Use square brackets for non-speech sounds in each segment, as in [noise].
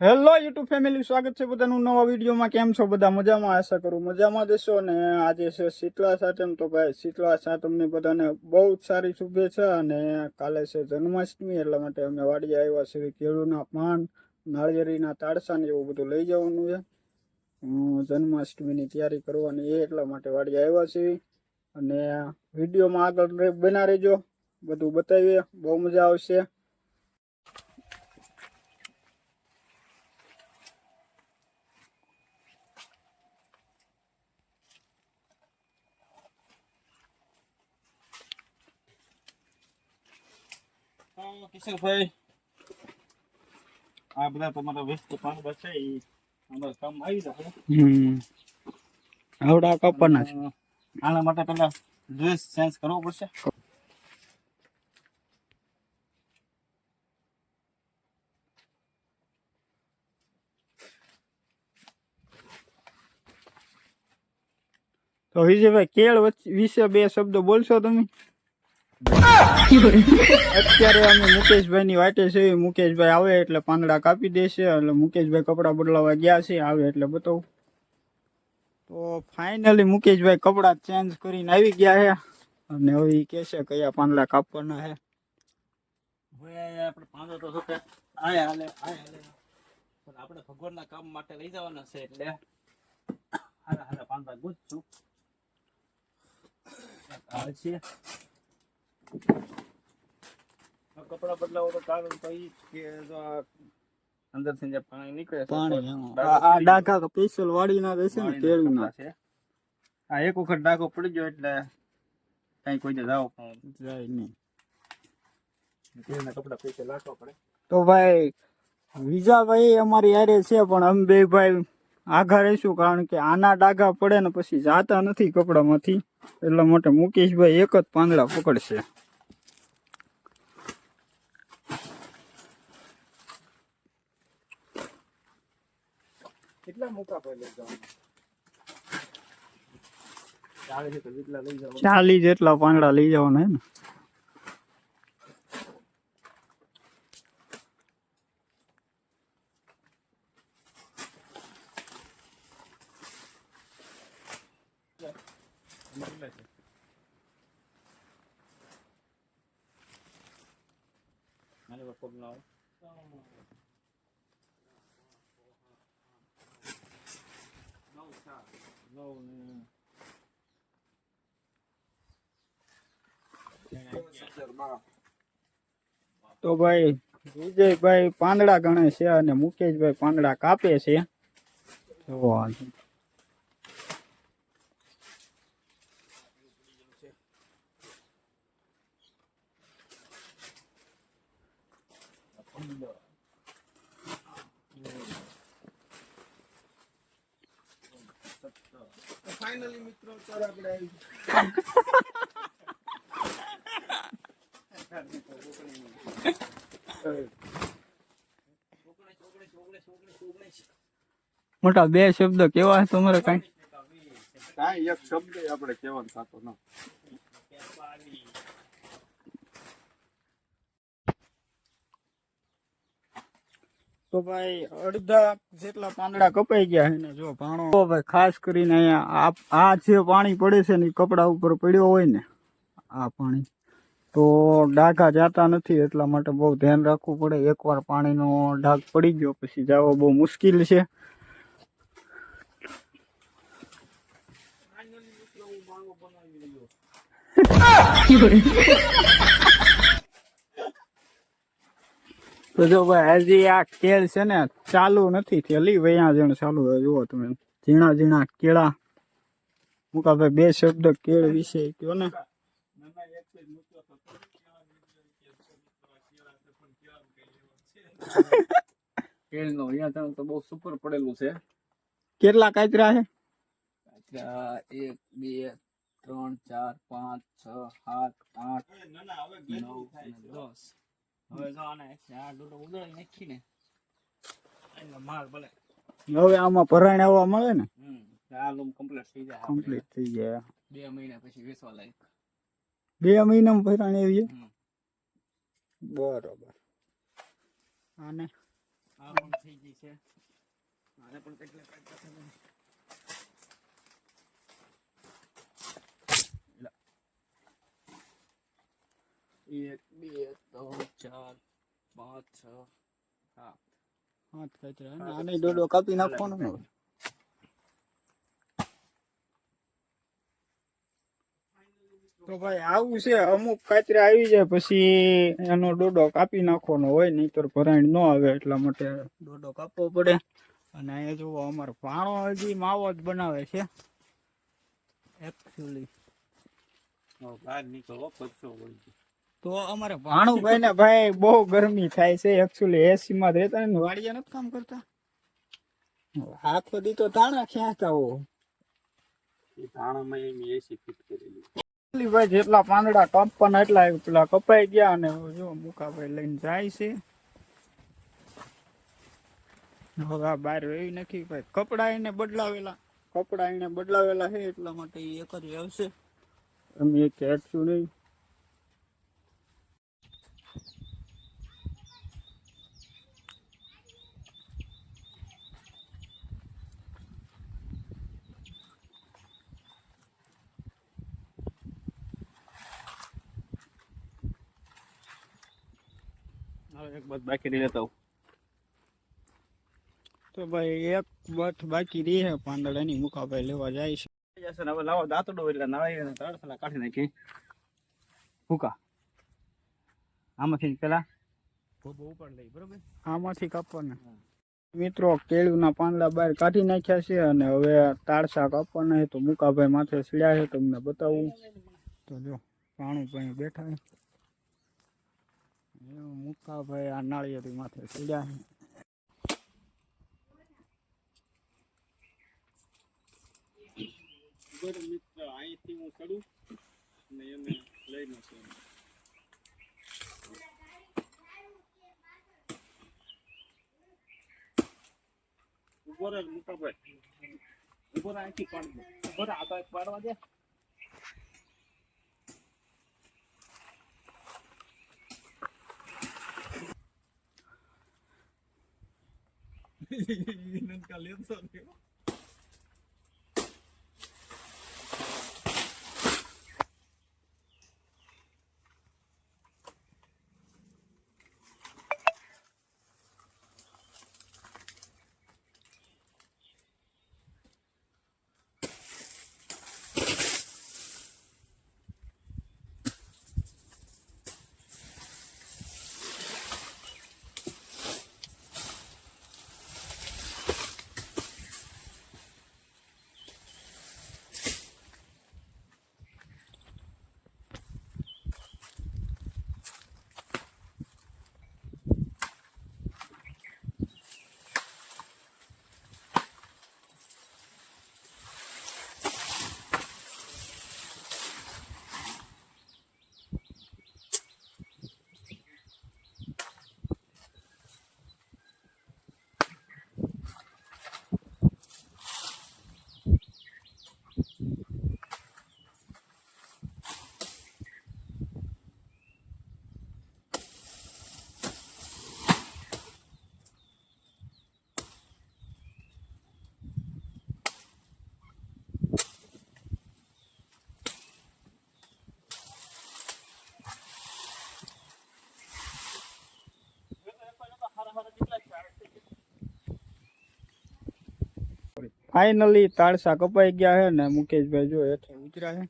Hello YouTube family, સ્વાગત છે બધાનું નવા વિડીયોમાં. કેમ છો બધા? મજામાં? આશા કરું મજામાં દેશો ને આજે છે શીતળા સાતમ. તો ભાઈ શીતળા સાતમની બધાને બહુ જ સારી શુભેચ્છા. અને કાલે છે જન્માષ્ટમી, એટલા માટે અમે વાડીએ આવ્યા છે કેળુના પાન, નાળિયેરીના તાળસા ને એવું બધું લઈ જવાનું છે. જન્માષ્ટમીની તૈયારી કરવાની એ એટલા માટે વાડીએ આવ્યા છે અને વિડીયોમાં આગળ બના રહેજો. બધું બતાવીએ. બહુ મજા આવશે તો કિશોરભાઈ આ બધા તમારા વ્યસ્ત પાન છે એ અમારા કામ આવી જશે હમ. આવડા કપના છે. આના માટે પેલા ડ્રેસ ચેન્જ કરવો પડશે. તો વિજયભાઈ કેળ વિશે બે શબ્દો બોલશો તમે? અત્યારે અમે મુકેશભાઈ ની વાટે છે મુકેશભાઈ આવે એટલે પાંદડા કાપી દેશે એટલે મુકેશભાઈ કપડા બદલાવા ગયા છે, આવે એટલે બતાવું. તો ફાઇનલી મુકેશભાઈ કપડા ચેન્જ કરીને આવી ગયા છે. અને હવે એ કહે છે કયા પાંદડા કાપવાના છે. આપણે પાંદો તો હાલે હાલે. આપણે ભગવાનના કામ માટે લઈ જવાના છે એટલે હારા હારા પાંદડા ગુજશું આવે કપડા બદલાવો તો કારણ તો ઈ જ કે જો આ અંદરથી જે પાણી નીકળે છે પાણી તો હા. ડાઘો આ આ પડી ગયો. ડાઘા સ્પેશિયલ વાડી ના રહેશે ને કેળું ના છે આ એક વખત ડાઘો પડી ગયો એટલે કઈ કોઈ જાવ પણ જાય નહીં કેળના કપડા પૈસે લાખવા પડે તો ભાઈ વિજાભાઈ અમારી યારે છે પણ અમે બે ભાઈ આઘા રહીશું કારણ કે આના ડાઘા પડે ને પછી જાતા નથી કપડામાંથી. એટલા માટે મુકેશભાઈ એક જ પાંદડા પકડશે. કેટલા મોટા પૈ લઈ જવાના ચાલે છે તો જેટલા લઈ જાવ ચાલી જેટલા પાંદડા લઈ જવાના હે ને મારી પર પગ ના તો ભાઈ વિજયભાઈ પાંદડા ગણે છે અને મુકેશભાઈ પાંદડા કાપે છે જોવો આ. ફાઇનલી મિત્રો ચાલો આપણે મોટા બે શબ્દ કેવા તમારે કઈ? કાંઈ એક શબ્દ આપણે કેવાનું થતો ન. તો ભાઈ અડધા જેટલા પાંદડા કપાઈ ગયા છે જો ભાણો. ભાઈ ખાસ કરીને અહીંયા આ જે પાણી પડે છે ને કપડા ઉપર પડ્યો હોય ને, આ પાણી, તો ડાઘા જાતા નથી એટલા માટે બહુ ધ્યાન રાખવું પડે. એકવાર પાણીનો ડાઘ પડી ગયો પછી જવો, બહુ મુશ્કેલ છે. [laughs] તો જો ભાઈ હજી આ કેળ છે ને ચાલુ નથી થયેલી વૈયા જણ ચાલુ જુઓ તમે. ઝીણા ઝીણા કેળા. મુકાભાઈ બે શબ્દ કેળ વિશે કયો ને? કેળનો અહીંયા તો બહુ સુપર પડેલું છે. કેટલા કાચરા છે? એક બે ત્રણ ચાર પાંચ છ સાત આઠ નવ દસ. હવે જો આને આ ડોડો ઉડાડી નાખીને એનો માલ ભલે. હવે આમાં ભરાણ આવવા મળે ને? આ લૂમ કમ્પ્લીટ થઈ જાય કમ્પ્લીટ થઈ જાય. બે મહિના પછી વેચવા લાયક. બે મહિનામાં પરાણ આવી હમ. બરોબર. આને? આ પણ થઈ ગઈ છે. આને પણ કેટલા કાઢતા છે? એક બે ત્રણ ચાર પાંચ છ સાત સાત કચરા આને ડોડો કાપી નાખવાનો ને તો ભાઈ આવું છે અમુક કાચરા આવી જાય પછી એનો ડોડો કાપી નાખવાનો હોય નહીંતર ભરાણ ન આવે એટલા માટે ડોડો કાપવો પડે. અને અહીંયા જુઓ અમારો ભાણો હજી માવો જ બનાવે છે. એકચ્યુઅલી બહાર નીકળો હોય વળી તો અમારે ભાણુભાઈ ને ભાઈ બહુ ગરમી થાય છે. એકચ્યુઅલી એસી માં રહેતા ને વાડિયા નથી કામ કરતા. આખો દી તો તાણા ખેંચતા હો. એ ધાણામાં એમ એસી ફિટ કરેલી. ભાઈ જેટલા પાંદડા કાપવાના એટલા પેલા કપાઈ ગયા અને જો મુકાભાઈ લઈને જાય છે. હવે આ બહાર એવી નથી ભાઈ કપડા એને બદલાવેલા. કપડા એને બદલાવેલા છે એટલા માટે એક જ આવશે અમે એક હેઠશું નહીં. એક બાદ બાકી રહી લેતા તો ભાઈ એક બથ બાકી રહી છે પાંદડાની મુકાભાઈ લેવા જાય છે. જશે હવે લાવો દાંતડો એટલે નાળિયેર ને તળસલા કાઢી નાખી. ભૂકા આમાંથી પેલા આમાંથી કાપવાના. મિત્રો કેળુના પાંદડા બહાર કાઢી નાખ્યા છે અને હવે તાળસા કાપવાના છે તો મુકાભાઈ માથે સીડ્યા છે તમને બતાવું. તો જો પાણુભાઈ બેઠા છે. મુકાભાઈ આ નાળિયેરી માથે ચડ્યા છે. મિત્ર, અહીંથી હું ચડું ને એને લઈ નાખું ઊભો ઉપર મુકાભાઈ ઊભો રહે અહીંથી પાડવા દે. ઊભો રહે આ તો એક પાડવા દે ફાઇનલી તાળસા કપાઈ ગયા છે ને મુકેશભાઈ જો હેઠે ઉતર્યા છે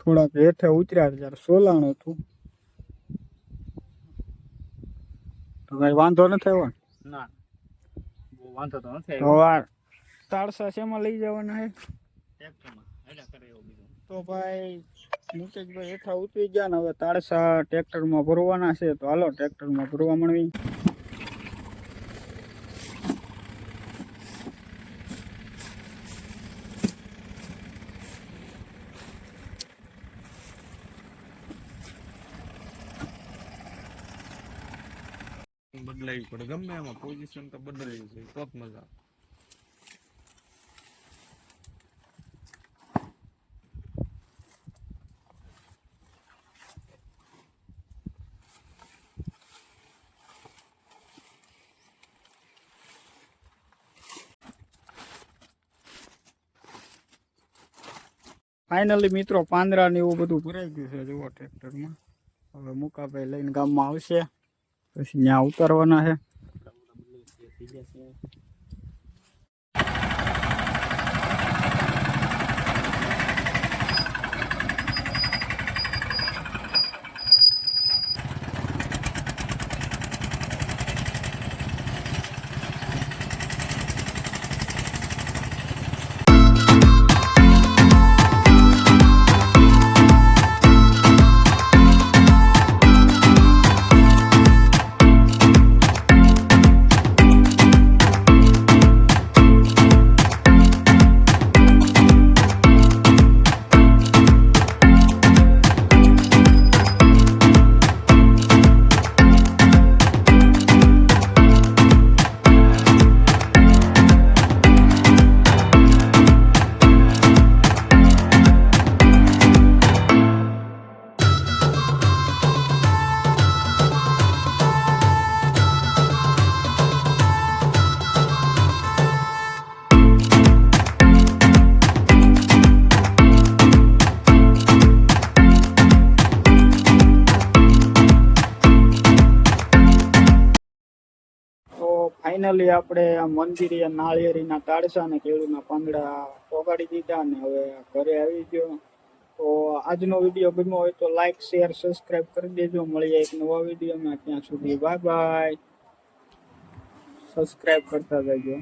થોડાક હેઠે ઉતર્યા જ્યારે સોલાણ હતું. તો કઈ વાંધો નથી આવ્યો ના? વાંધો તો નથી તો તાળસા શેમાં લઈ જવાના છે તો ભાઈ મુકેશભાઈ હેઠા ઉતરી ગયા ને હવે તાળસા ટ્રેક્ટરમાં ભરવાના છે. તો હાલો ટ્રેક્ટરમાં ભરવા મળવી. બદલાવી પડે ગમે એમાં પોઝિશન તો બદલાવી છે તો મજા ફાઇનલી મિત્રો પાંદરા ને એવું બધું ભરાઈ ગયું છે જુઓ ટ્રેક્ટરમાં હવે મુકાભાઈ લઈને ગામમાં આવશે પછી ત્યાં ઉતારવાના છે. ફાઇનલી આપણે આ મંદિરે નાળિયેરીના તાળસા અને કેળુના પાંદડા પોગાડી દીધા અને હવે ઘરે આવી ગયો. તો આજનો વીડિયો ગમ્યો હોય તો લાઈક શેર સબસ્ક્રાઇબ કરી દેજો. મળીએ એક નવા વિડીયોમાં. ત્યાં સુધી બાય બાય સબસ્ક્રાઇબ કરતા જજો